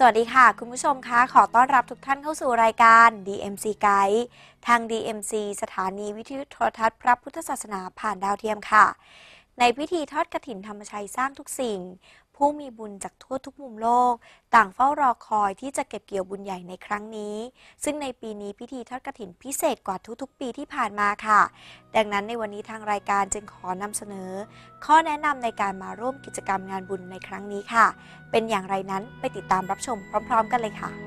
สวัสดีค่ะ คุณผู้ชมคะ ขอต้อนรับทุกท่านเข้าสู่รายการ DMC Guide ทาง DMC สถานีวิทยุโทรทัศน์พระพุทธศาสนาผ่านดาวเทียมค่ะ ในพิธีทอดกระถินธรรมชัยสร้างทุกสิ่ง ผู้มีบุญจากทั่วทุกมุมโลก ต่างเฝ้ารอคอยที่จะเก็บเกี่ยวบุญใหญ่ในครั้งนี้ ซึ่งในปีนี้พิธีทอดกระถินพิเศษกว่าทุกๆ ปีที่ผ่านมาค่ะ ดังนั้นในวันนี้ทางรายการจึงขอนำเสนอ ข้อแนะนำในการมาร่วมกิจกรรมงานบุญในครั้งนี้ค่ะ เป็นอย่างไรนั้นไปติดตามรับชมพร้อม ๆ กันเลยค่ะ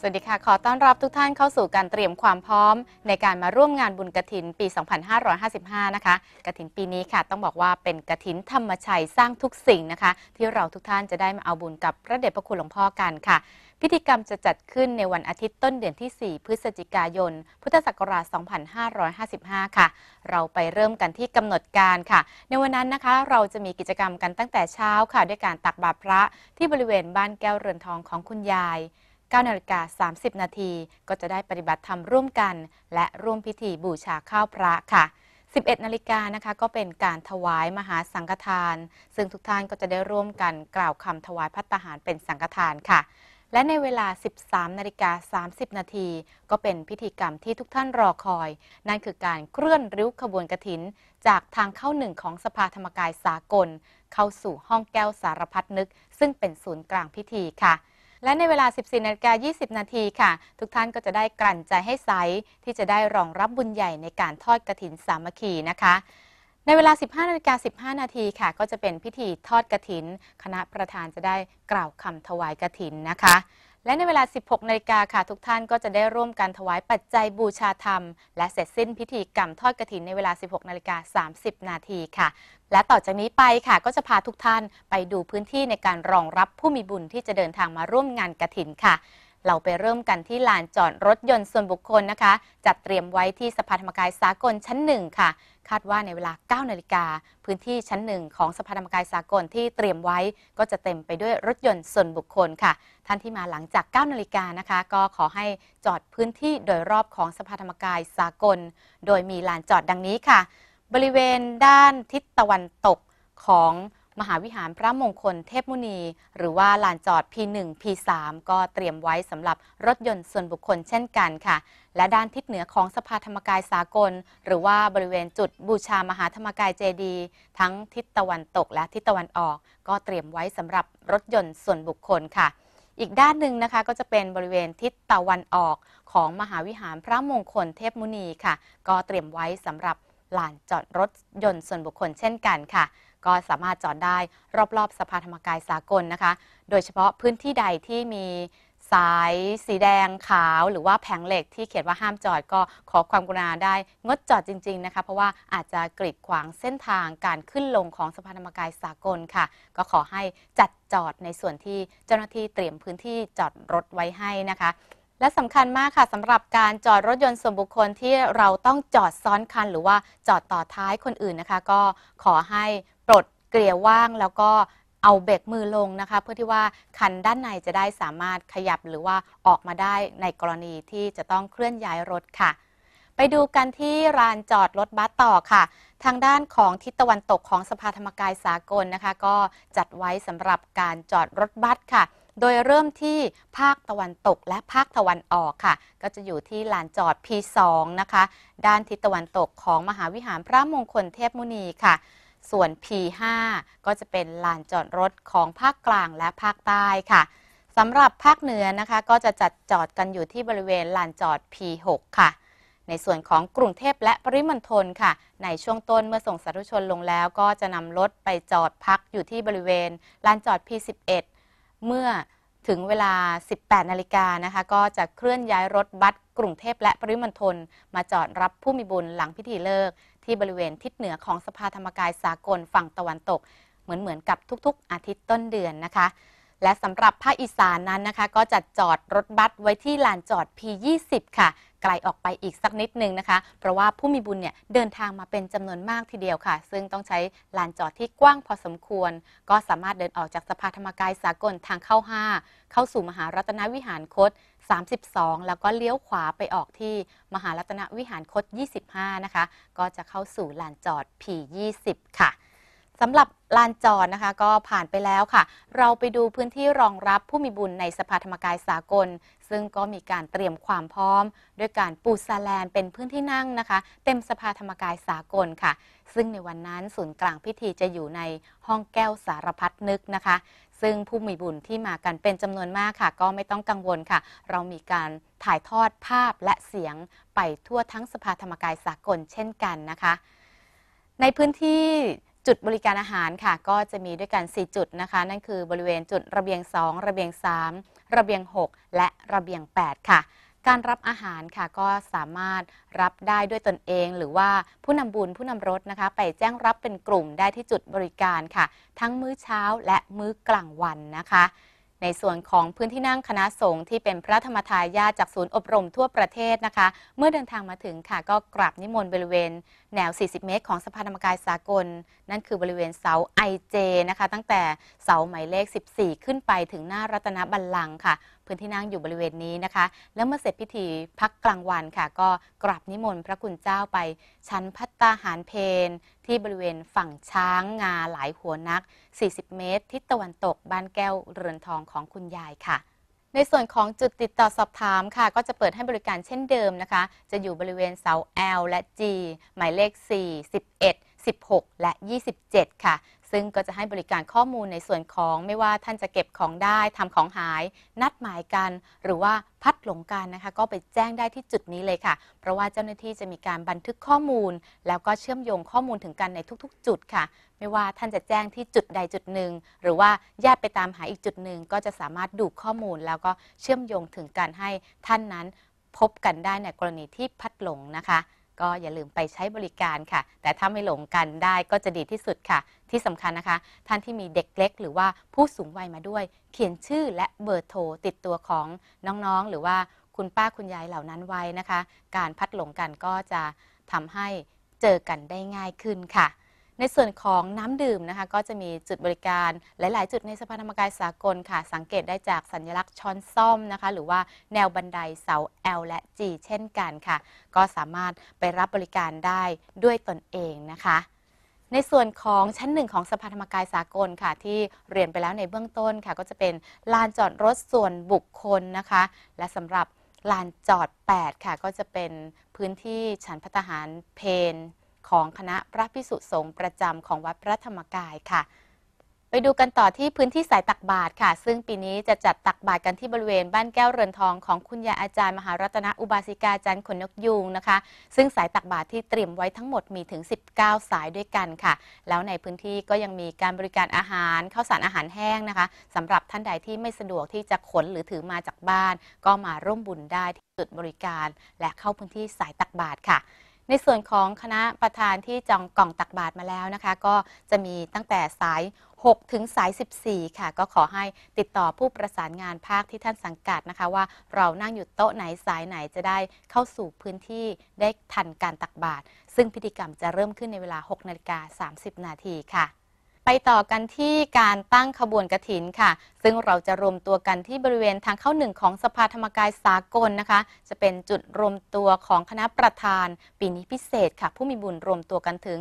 สวัสดีค่ะ ขอต้อนรับทุกท่านเข้าสู่การเตรียมความพร้อม ในการมาร่วมงานบุญกระถินปี 2555 นะคะ กระถินปีนี้ค่ะ ต้องบอกว่าเป็นกระถินธรรมชัยสร้างทุกสิ่งนะคะ ที่เราทุกท่านจะได้มาเอาบุญกับพระเดชพระคุณหลวงพ่อกันค่ะ พิธีกรรมจะจัดขึ้นในวันอาทิตย์ต้นเดือนที่ 4 พฤศจิกายน พุทธศักราช 2555 ค่ะ เราไปเริ่มกันที่กำหนดการค่ะ ในวันนั้นนะคะ เราจะมีกิจกรรมกันตั้งแต่เช้าค่ะ ด้วยการตักบาตรพระที่บริเวณบ้านแก้วเรือนทองของคุณยาย 9นาฬิกา30 นาทีก็จะได้ปฏิบัติธรรมร่วมกัน และร่วมพิธีบูชาข้าวพระค่ะ 11 นาฬิกานะคะก็เป็นการถวายมหาสังฆทาน ซึ่งทุกท่านก็จะได้ร่วมกันกล่าวคำถวายพัตตาหารเป็นสังฆทานค่ะและในเวลา 13 นาฬิกา 30 นาที ก็เป็นพิธีกรรมที่ทุกท่านรอคอย นั่นคือการเคลื่อนริ้วขบวนกระถิน จากทางเข้าหนึ่งของสภาธรรมกายสากล เข้าสู่ห้องแก้วสารพัดนึก ซึ่งเป็นศูนย์กลางพิธีค่ะ และในเวลา 14นาฬิกา20 นาทีค่ะ ทุกท่านก็จะได้กลั่นใจให้ใสที่จะได้รองรับบุญใหญ่ในการทอดกระถินสามัคคีนะคะในเวลา 15นาฬิกา15 นาทีค่ะ ก็จะเป็นพิธีทอดกระถิน คณะประธานจะได้กล่าวคำถวายกระถินนะคะ และในเวลา 16 นาฬิกาค่ะ ทุกท่านก็จะได้ร่วมกันถวายปัจจัยบูชาธรรม และเสร็จสิ้นพิธีกรรมทอดกระถินในเวลา 16 นาฬิกา 30 นาทีค่ะ และต่อจากนี้ไปค่ะ ก็จะพาทุกท่านไปดูพื้นที่ในการรองรับผู้มีบุญที่จะเดินทางมาร่วมงานกระถินค่ะ เราไปเริ่มกันที่ลานจอดรถยนต์ส่วนบุคคลนะคะ จัดเตรียมไว้ที่สภาธรรมกายสากลชั้นหนึ่งค่ะ คาดว่าในเวลา 9 นาฬิกา พื้นที่ชั้นหนึ่งของสภาธรรมกายสากลที่เตรียมไว้ ก็จะเต็มไปด้วยรถยนต์ส่วนบุคคลค่ะ ท่านที่มาหลังจาก 9 นาฬิกานะคะ ก็ขอให้จอดพื้นที่โดยรอบของสภาธรรมกายสากล โดยมีลานจอดดังนี้ค่ะ บริเวณด้านทิศตะวันตกของ มหาวิหารพระมงคลเทพมุนี หรือว่าลานจอด P1 P3 ก็เตรียมไว้สำหรับรถยนต์ส่วนบุคคลเช่นกันค่ะ และด้านทิศเหนือของสภาธรรมกายสากล หรือว่าบริเวณจุดบูชามหาธรรมกายเจดี ทั้งทิศตะวันตกและทิศตะวันออก ก็เตรียมไว้สำหรับรถยนต์ส่วนบุคคลค่ะอีกด้านหนึ่งนะคะก็จะเป็นบริเวณทิศตะวันออกของมหาวิหารพระมงคลเทพมุนีค่ะ ก็เตรียมไว้สำหรับลานจอดรถยนต์ส่วนบุคคลเช่นกันค่ะ ก็สามารถจอดได้รอบๆสภาธรรมกายสากลนะคะ โดยเฉพาะพื้นที่ใดที่มีสายสีแดงขาวหรือว่าแผงเหล็กที่เขียนว่าห้ามจอดก็ขอความกรุณาได้ งดจอดจริง ๆนะคะ เพราะว่าอาจจะกรีดขวางเส้นทางการขึ้นลงของสภาธรรมกายสากลค่ะ ก็ขอให้จัดจอดในส่วนที่เจ้าหน้าที่เตรียมพื้นที่จอดรถไว้ให้นะคะและสำคัญมากค่ะสำหรับการจอดรถยนต์ส่วนบุคคลที่เราต้องจอดซ้อนคัน หรือว่าจอดต่อท้ายคนอื่นนะคะ ก็ขอให้ กลี่ยวว่างแล้วก็เอาเบรกมือลงนะคะ เพื่อที่ว่าคันด้านในจะได้สามารถขยับหรือว่าออกมาได้ในกรณีที่จะต้องเคลื่อนย้ายรถค่ะ ไปดูกันที่ลานจอดรถบัสต่อค่ะ ทางด้านของทิศตะวันตกของสภาธรรมกายสากลนะคะ ก็จัดไว้สำหรับการจอดรถบัสค่ะโดยเริ่มที่ภาคตะวันตกและภาคตะวันออกค่ะ ก็จะอยู่ที่ลานจอด P2 นะคะ ด้านทิศตะวันตกของมหาวิหารพระมงคลเทพมุนีค่ะ ส่วน P5 ก็จะเป็นลานจอดรถของภาคกลางและภาคใต้ค่ะสำหรับภาคเหนือนะคะก็จะจัดจอดกันอยู่ที่บริเวณลานจอด P6 ค่ะ ในส่วนของกรุงเทพและปริมณฑลค่ะ ในช่วงต้นเมื่อส่งสาธุชนลงแล้ว ก็จะนำรถไปจอดพักอยู่ที่บริเวณลานจอด P11 เมื่อถึงเวลา 18 นาฬิกานะคะ ก็จะเคลื่อนย้ายรถบัสกรุงเทพและปริมณฑลมาจอดรับผู้มีบุญหลังพิธีเลิก ที่บริเวณทิศเหนือของสภาธรรมกายสากลฝั่งตะวันตก เหมือนเหมือนกับทุกๆ อาทิตย์ต้นเดือนนะคะ และสำหรับภาคอีสานนั้นนะคะ ก็จัดจอดรถบัสไว้ที่ลานจอด P20 ค่ะ ไกลออกไปอีกสักนิดนึงนะคะ เพราะว่าผู้มีบุญเนี่ยเดินทางมาเป็นจำนวนมากทีเดียวค่ะ ซึ่งต้องใช้ลานจอดที่กว้างพอสมควร ก็สามารถเดินออกจากสภาธรรมกายสากลทางเข้า 5 เข้าสู่มหารัตนวิหารคต 32 แล้วก็เลี้ยวขวาไปออกที่มหารัตนวิหารคต 25 นะคะ ก็จะเข้าสู่ลานจอด P20 ค่ะ สำหรับลานจอดนะคะก็ผ่านไปแล้วค่ะ เราไปดูพื้นที่รองรับผู้มีบุญในสภาธรรมกายสากล ซึ่งก็มีการเตรียมความพร้อม ด้วยการปูซาแลนเป็นพื้นที่นั่งนะคะ เต็มสภาธรรมกายสากลค่ะ ซึ่งในวันนั้นศูนย์กลางพิธีจะอยู่ในห้องแก้วสารพัดนึกนะคะ ซึ่งผู้มีบุญที่มากันเป็นจำนวนมากค่ะ ก็ไม่ต้องกังวลค่ะ เรามีการถ่ายทอดภาพและเสียงไปทั่วทั้งสภาธรรมกายสากลเช่นกันนะคะในพื้นที่ จุดบริการอาหารค่ะ ก็จะมีด้วยกัน 4 จุดนะคะ นั่นคือบริเวณจุดระเบียง 2 ระเบียง 3 ระเบียง 6 และระเบียง 8 ค่ะ การรับอาหารค่ะก็สามารถรับได้ด้วยตนเอง หรือว่าผู้นำบุญผู้นำรถนะคะ ไปแจ้งรับเป็นกลุ่มได้ที่จุดบริการค่ะ ทั้งมื้อเช้าและมื้อกลางวันนะคะ ในส่วนของพื้นที่นั่งคณะสงฆ์ที่เป็นพระธรรมทายาทจากศูนย์อบรมทั่วประเทศนะคะ เมื่อเดินทางมาถึงค่ะก็กราบนิมนต์บริเวณ แนว 40 เมตร ของสภาธรรมกายสากล นั่นคือบริเวณเสา IJ นะคะ ตั้งแต่เสาหมายเลข 14 ขึ้นไปถึงหน้ารัตนบัลลังก์ค่ะ พื้นที่นั่งอยู่บริเวณนี้นะคะ แล้วเมื่อเสร็จพิธีพักกลางวันค่ะ ก็กราบนิมนต์พระคุณเจ้าไป ชั้นพัตตาหารเพนที่บริเวณฝั่งช้างงาหลายหัวนัก 40 เมตร ทิศตะวันตกบ้านแก้วเรือนทองของคุณยายค่ะในส่วนของจุดติดต่อสอบถามค่ะ ก็จะเปิดให้บริการเช่นเดิมนะคะ จะอยู่บริเวณเสา L และ G หมายเลข 4 11 16 และ 27 ค่ะ ซึ่งก็จะให้บริการข้อมูลในส่วนของไม่ว่าท่านจะเก็บของได้ทำของหาย นัดหมายกัน หรือว่าพัดหลงกันนะคะ ก็ไปแจ้งได้ที่จุดนี้เลยค่ะ เพราะว่าเจ้าหน้าที่จะมีการบันทึกข้อมูล แล้วก็เชื่อมโยงข้อมูลถึงกันในทุกๆ จุดค่ะ ไม่ว่าท่านจะแจ้งที่จุดใดจุดหนึ่ง หรือว่าญาติไปตามหาอีกจุดหนึ่งก็จะสามารถดูข้อมูล แล้วก็เชื่อมโยงถึงการให้ท่านนั้นพบกันได้ในกรณีที่พัดหลงนะคะ ก็อย่าลืมไปใช้บริการค่ะ แต่ถ้าไม่หลงกันได้ก็จะดีที่สุดค่ะ ที่สำคัญนะคะ ท่านที่มีเด็กเล็ก หรือว่าผู้สูงวัยมาด้วย เขียนชื่อและเบอร์โทรติดตัวของน้องๆ หรือว่าคุณป้าคุณยายเหล่านั้นไว้นะคะ การพัดหลงกันก็จะทำให้เจอกันได้ง่ายขึ้นค่ะ ในส่วนของน้ำดื่มนะคะ ก็จะมีจุดบริการหลาย ๆ จุดในสภาธรรมกายสากลค่ะ สังเกตได้จากสัญลักษณ์ช้อนซ่อมนะคะ หรือว่าแนวบันไดเสา L และ G เช่นกันค่ะ ก็สามารถไปรับบริการได้ด้วยตนเองนะคะในส่วนของชั้นหนึ่งของสภาธรรมกายสากลค่ะ ที่เรียนไปแล้วในเบื้องต้นค่ะ ก็จะเป็นลานจอดรถส่วนบุคคลนะคะ และสำหรับลานจอด 8 ค่ะ ก็จะเป็นพื้นที่ฉันพัตหารเพน ของคณะพระพิสุสงฆ์ประจำของวัดพระธรรมกายค่ะ ไปดูกันต่อที่พื้นที่สายตักบาตรค่ะ ซึ่งปีนี้จะจัดตักบาตรกันที่บริเวณบ้านแก้วเรือนทองของคุณยายอาจารย์มหารัตนอุบาสิกาจันทร์ขนนกยูงนะคะ ซึ่งสายตักบาตรที่เตรียมไว้ทั้งหมดมีถึง 19 สายด้วยกันค่ะ แล้วในพื้นที่ก็ยังมีการบริการอาหารข้าวสารอาหารแห้งนะคะสำหรับท่านใดที่ไม่สะดวกที่จะขนหรือถือมาจากบ้าน ก็มาร่วมบุญได้ที่จุดบริการ และเข้าพื้นที่สายตักบาตรค่ะ ในส่วนของคณะประธานที่จองกล่องตักบาตรมาแล้วนะคะ ก็จะมีตั้งแต่สาย 6 ถึงสาย 14 ค่ะ ก็ขอให้ติดต่อผู้ประสานงานภาคที่ท่านสังกัดนะคะ ว่าเรานั่งอยู่โต๊ะไหนสายไหนจะได้เข้าสู่พื้นที่ได้ทันการตักบาตรซึ่งพิธีกรรมจะเริ่มขึ้นในเวลา 6 นาฬิกา 30 นาทีค่ะ ไปต่อกันที่การตั้งขบวนกระถินค่ะ ซึ่งเราจะรวมตัวกันที่บริเวณทางเข้าหนึ่งของสภาธรรมกายสากลนะคะ จะเป็นจุดรวมตัวของคณะประธาน ปีนี้พิเศษค่ะ ผู้มีบุญรวมตัวกันถึง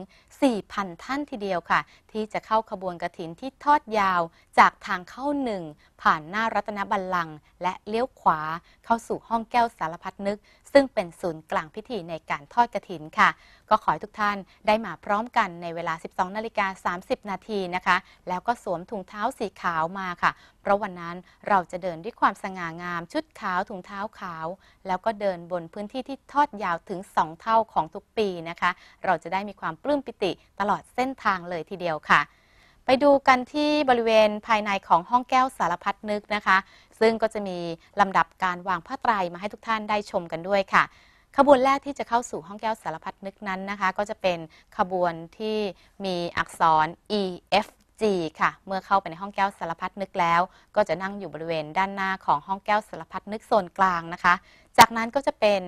4,000 ท่านทีเดียวค่ะ ที่จะเข้าขบวนกระถินที่ทอดยาวจากทางเข้าหนึ่งผ่านหน้ารัตนบัลลังก์และเลี้ยวขวาเข้าสู่ห้องแก้วสารพัดนึก ซึ่งเป็นศูนย์กลางพิธีในการทอดกระถินค่ะ ก็ขอให้ทุกท่านได้มาพร้อมกันในเวลา 12 นาฬิกา 30 นาทีนะคะ แล้วก็สวมถุงเท้าสีขาวมาค่ะ เพราะวันนั้นเราจะเดินด้วยความสง่างาม ชุดขาวถุงเท้าขาว แล้วก็เดินบนพื้นที่ที่ทอดยาวถึง 2 เท่าของทุกปีนะคะ เราจะได้มีความปลื้มปิติตลอดเส้นทางเลยทีเดียวค่ะ ไปดูกันที่บริเวณภายในของห้องแก้วสารพัดนึกนะคะ ซึ่งก็จะมีลำดับการวางผ้าไตรมาให้ทุกท่านได้ชมกันด้วยค่ะ ขบวนแรกที่จะเข้าสู่ห้องแก้วสารพัดนึกนั้นนะคะ ก็จะเป็นขบวนที่มีอักษร E F G ค่ะ เมื่อเข้าไปในห้องแก้วสารพัดนึกแล้ว ก็จะนั่งอยู่บริเวณด้านหน้าของห้องแก้วสารพัดนึกโซนกลางนะคะ จากนั้นก็จะเป็น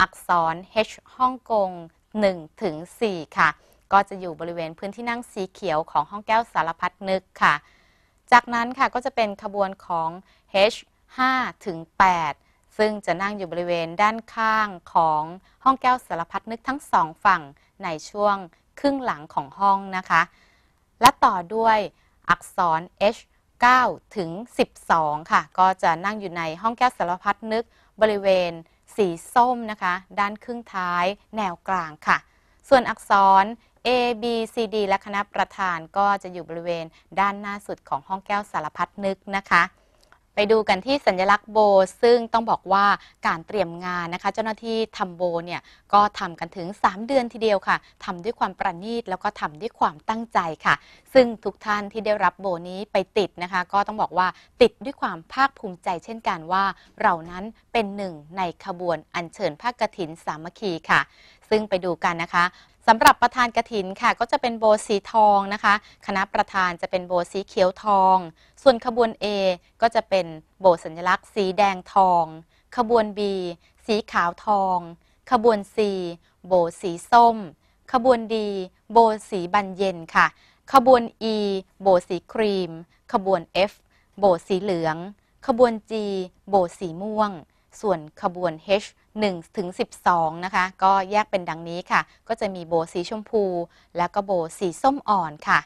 อักษร H ฮ่องกง1ถึง4ค่ะ ก็จะอยู่บริเวณพื้นที่นั่งสีเขียวของห้องแก้วสารพัดนึกค่ะ จากนั้นค่ะก็จะเป็นขบวนของ H 5ถึง8ซึ่งจะนั่งอยู่บริเวณด้านข้างของห้องแก้วสารพัดนึกทั้งสองฝั่งในช่วงครึ่งหลังของห้องนะคะ และต่อด้วยอักษร H 9ถึง12 ค่ะ ก็จะนั่งอยู่ในห้องแก้วสารพัดนึกบริเวณสีส้มนะคะ ด้านครึ่งท้ายแนวกลางค่ะ ส่วนอักษร A B C D และคณะประธานก็จะอยู่บริเวณด้านหน้าสุดของห้องแก้วสารพัดนึกนะคะ ไปดูกันที่สัญลักษณ์โบ ซึ่งต้องบอกว่าการเตรียมงานนะคะ เจ้าหน้าที่ทำโบเนี่ยก็ทำกันถึง 3 เดือนทีเดียวค่ะทำด้วยความประณีตแล้วก็ทำด้วยความตั้งใจค่ะ ซึ่งทุกท่านที่ได้รับโบนี้ไปติดนะคะ ก็ต้องบอกว่าติดด้วยความภาคภูมิใจ เช่นกันว่า เรานั้นเป็นหนึ่งในขบวนอัญเชิญผ้ากฐินสามัคคีค่ะ ซึ่งไปดูกันนะคะ สำหรับประธานกฐินค่ะ ก็จะเป็นโบสีทองนะคะ คณะประธานจะเป็นโบสีเขียวทอง ส่วนขบวน A ก็จะเป็นโบสัญลักษณ์สีแดงทอง ขบวน B สีขาวทอง ขบวน C โบสีส้ม ขบวน D โบสีบานเย็นค่ะ ขบวน E โบสีครีม ขบวน F โบสีเหลือง ขบวน G โบสีม่วง ส่วนขบวน H 1ถึง12 นะคะ ก็แยกเป็นดังนี้ค่ะ ก็จะมีโบสีชมพู และก็โบสีส้มอ่อนค่ะ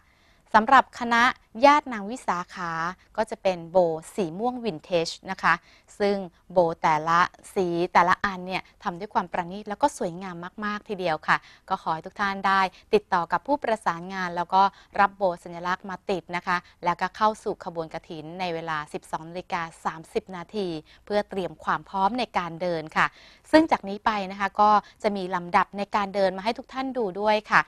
สำหรับคณะญาตินางวิสาขาก็จะเป็นโบสีม่วงวินเทจนะคะ ซึ่งโบแต่ละสีแต่ละอันเนี่ยทำด้วยความประณีตแล้วก็สวยงามมาก ๆ ทีเดียวค่ะ ก็ขอให้ทุกท่านได้ ติดต่อกับผู้ประสานงาน แล้วก็รับโบสัญลักษณ์มาติดนะคะ แล้วก็เข้าสู่ขบวนกระถินในเวลา 12นาฬิกา30 นาที เพื่อเตรียมความพร้อมในการเดินค่ะ ซึ่งจากนี้ไปนะคะก็จะมีลำดับในการเดินมาให้ทุกท่านดูด้วยค่ะ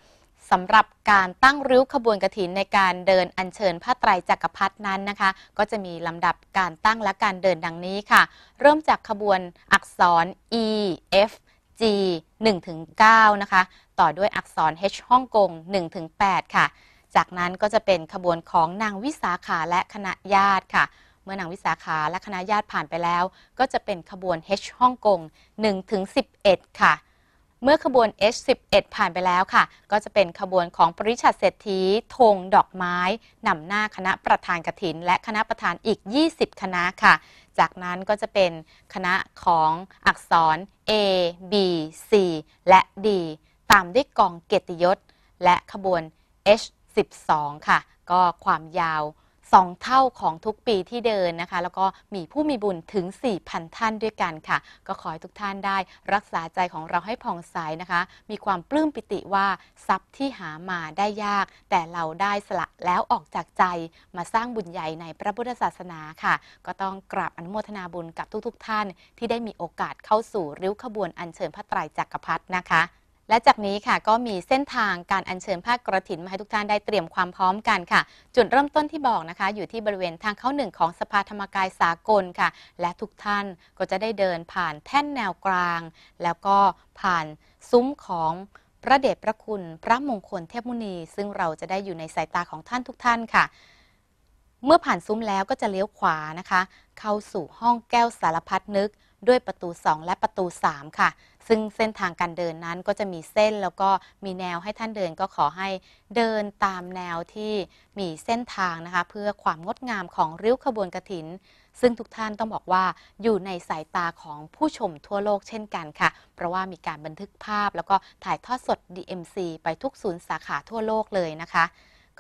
สำหรับการตั้งริ้วขบวนกระถินในการเดินอัญเชิญผ้าไตรจักรพรรดินั้นนะคะ ก็จะมีลำดับการตั้งและการเดินดังนี้ค่ะ เริ่มจากขบวนอักษร E F G 1ถึง9นะคะ ต่อด้วยอักษร H ฮ่องกง1ถึง8ค่ะ จากนั้นก็จะเป็นขบวนของนางวิสาขาและคณะญาติค่ะ เมื่อนางวิสาขาและคณะญาติผ่านไปแล้ว ก็จะเป็นขบวน H ฮ่องกง1ถึง11 ค่ะ เมื่อขบวน H11 ผ่านไปแล้วค่ะ ก็จะเป็นขบวนของปริชัดเศรษฐีธงดอกไม้นำหน้าคณะประธานกฐิน และคณะประธานอีก 20 คณะค่ะ จากนั้นก็จะเป็นคณะของอักษร A B C และ D ตามด้วยกองเกียรติยศ และขบวน H12 ค่ะ ก็ความยาว สองเท่าของทุกปีที่เดินนะคะ แล้วก็มีผู้มีบุญถึง 4,000 ท่านด้วยกันค่ะ ก็ขอให้ทุกท่านได้รักษาใจของเราให้ผ่องใสนะคะ มีความปลื้มปิติว่าทรัพย์ที่หามาได้ยาก แต่เราได้สละแล้วออกจากใจมาสร้างบุญใหญ่ในพระพุทธศาสนาค่ะ ก็ต้องกราบอนุโมทนาบุญกับทุกๆทท่าน ที่ได้มีโอกาสเข้าสู่ริ้วขบวนอัญเชิญพระไตรจักรพรรดินะคะ และจากนี้ค่ะก็มีเส้นทางการอัญเชิญผ้ากระถินมาให้ทุกท่านได้เตรียมความพร้อมกันค่ะ จุดเริ่มต้นที่บอกนะคะ อยู่ที่บริเวณทางเข้าหนึ่งของสภาธรรมกายสากลค่ะ และทุกท่านก็จะได้เดินผ่านแท่นแนวกลาง แล้วก็ผ่านซุ้มของพระเดชพระคุณ พระมงคลเทพมุนี ซึ่งเราจะได้อยู่ในสายตาของท่านทุกท่านค่ะ เมื่อผ่านซุ้มแล้วก็จะเลี้ยวขวานะคะ เข้าสู่ห้องแก้วสารพัดนึก ด้วยประตู 2 และประตู 3 ค่ะ ซึ่งเส้นทางการเดินนั้นก็จะมีเส้นแล้วก็มีแนวให้ท่านเดินก็ขอให้เดินตามแนวที่มีเส้นทางนะคะ เพื่อความงดงามของริ้วขบวนกระถิน ซึ่งทุกท่านต้องบอกว่าอยู่ในสายตาของผู้ชมทั่วโลกเช่นกันค่ะ เพราะว่ามีการบันทึกภาพ แล้วก็ถ่ายทอดสด DMC ไปทุกศูนย์สาขาทั่วโลกเลยนะคะ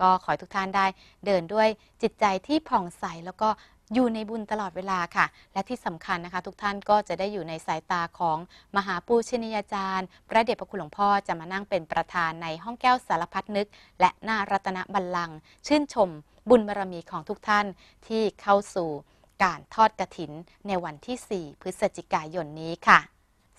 ก็ขอให้ทุกท่านได้เดินด้วยจิตใจที่ผ่องใสแล้วก็ อยู่ในบุญตลอดเวลาค่ะ และที่สำคัญนะคะ ทุกท่านก็จะได้อยู่ในสายตาของมหาปูชนียาจารย์ พระเดชพระคุณหลวงพ่อจะมานั่งเป็นประธานในห้องแก้วสารพัดนึก และหน้ารัตนบัลลังก์ชื่นชมบุญบารรมีของทุกท่านที่เข้าสู่การทอดกระถินในวันที่ 4 พฤศจิกายนนี้ค่ะ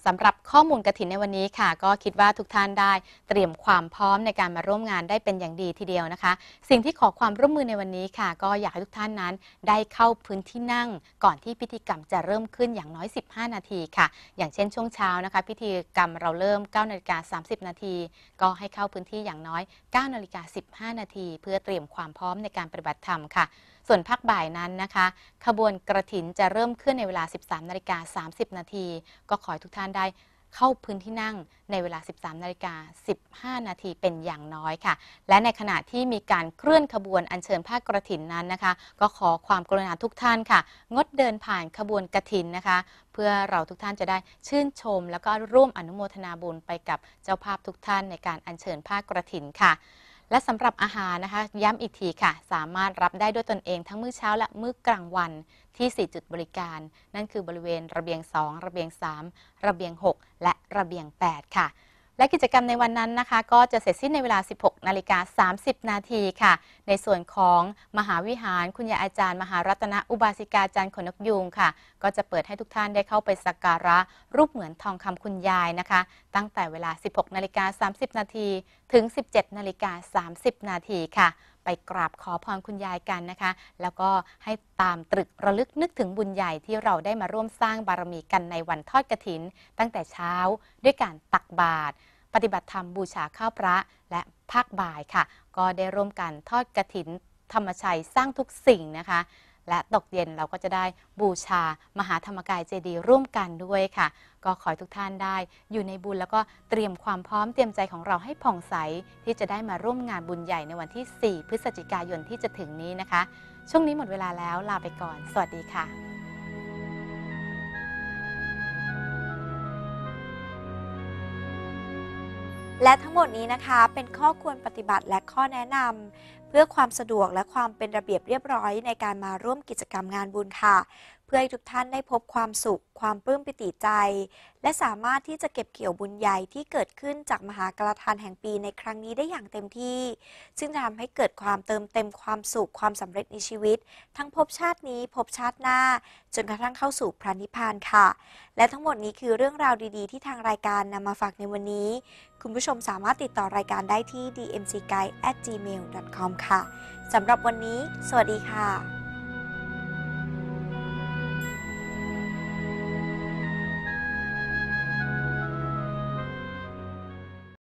สำหรับข้อมูลกระถินในวันนี้ค่ะ ก็คิดว่าทุกท่านได้เตรียมความพร้อมในการมาร่วมงานได้เป็นอย่างดีทีเดียวนะคะ สิ่งที่ขอความร่วมมือในวันนี้ค่ะ ก็อยากให้ทุกท่านนั้น ได้เข้าพื้นที่นั่ง ก่อนที่พิธีกรรมจะเริ่มขึ้นอย่างน้อย 15 นาทีค่ะ อย่างเช่นช่วงเช้านะคะ พิธีกรรมเราเริ่ม9นาฬิกา30 นาทีก็ให้เข้าพื้นที่อย่างน้อย9นาฬิกา15 นาทีเพื่อเตรียมความพร้อมในการปฏิบัติธรรมค่ะ ส่วนภาคบ่ายนั้นนะคะ ขบวนกระถินจะเริ่มขึ้นในเวลา 13นาฬิกา30 นาที ก็ขอให้ทุกท่านได้เข้าพื้นที่นั่งในเวลา 13นาฬิกา15 นาทีเป็นอย่างน้อยค่ะ และในขณะที่มีการเคลื่อนขบวนอัญเชิญผ้ากระถินนั้นนะคะ ก็ขอความกรุณาทุกท่านค่ะ งดเดินผ่านขบวนกระถินนะคะ เพื่อเราทุกท่านจะได้ชื่นชม แล้วก็ร่วมอนุโมทนาบุญไปกับเจ้าภาพทุกท่านในการอัญเชิญผ้ากระถินค่ะ และสำหรับอาหารนะคะ ย้ำอีกทีค่ะ สามารถรับได้ด้วยตนเองทั้งมื้อเช้าและมื้อกลางวันที่ 4 จุดบริการ นั่นคือบริเวณระเบียง 2 ระเบียง 3 ระเบียง 6 และระเบียง 8 ค่ะ และกิจกรรมในวันนั้นนะคะ ก็จะเสร็จสิ้นในเวลา 16 นาฬิกา 30 นาทีค่ะ ในส่วนของมหาวิหาร คุณยายอาจารย์ มหารัตนอุบาสิกาจารย์ขนกยูงค่ะ ก็จะเปิดให้ทุกท่านได้เข้าไปสักการะ รูปเหมือนทองคำคุณยายนะคะ ตั้งแต่เวลา 16 นาฬิกา 30 นาทีถึง 17 นาฬิกา 30 นาทีค่ะ ไปกราบขอพรคุณยายกันนะคะ แล้วก็ให้ตามตรึกระลึกนึกถึงบุญใหญ่ที่เราได้มาร่วมสร้างบารมีกันในวันทอดกระถิน ตั้งแต่เช้าด้วยการตักบาตรปฏิบัติธรรมบูชาข้าวพระและภาคบ่ายค่ะ ก็ได้ร่วมกันทอดกระถินธรรมชัยสร้างทุกสิ่งนะคะ และตกเย็นเราก็จะได้บูชามหาธรรมกายเจดีย์ร่วมกันด้วยค่ะ ก็ขอให้ทุกท่านได้อยู่ในบุญแล้วก็เตรียมความพร้อมเตรียมใจของเราให้ผ่องใสที่จะได้มาร่วมงานบุญใหญ่ในวันที่ 4 พฤศจิกายนที่จะถึงนี้นะคะ ช่วงนี้หมดเวลาแล้วลาไปก่อน สวัสดีค่ะ และทั้งหมดนี้นะคะเป็นข้อควรปฏิบัติและข้อแนะนำเพื่อความสะดวกและความเป็นระเบียบเรียบร้อยในการมาร่วมกิจกรรมงานบุญค่ะ พื่อให้ทุกท่านได้พบความสุข ความปลื้มปิติใจ และสามารถที่จะเก็บเกี่ยวบุญใหญ่ที่เกิดขึ้นจากมหากรทานแห่งปีในครั้งนี้ได้อย่างเต็มที่ ซึ่งจะทำให้เกิดความเติมเต็มความสุขความสำเร็จในชีวิต ทั้งภพชาตินี้ภพชาติหน้า จนกระทั่งเข้าสู่พระนิพพานค่ะ และทั้งหมดนี้คือเรื่องราวดีๆ ที่ทางรายการนำมาฝากในวันนี้ คุณผู้ชมสามารถติดต่อรายการได้ที่ dmcguide@gmail.com ค่ะสำหรับวันนี้ สวัสดีค่ะ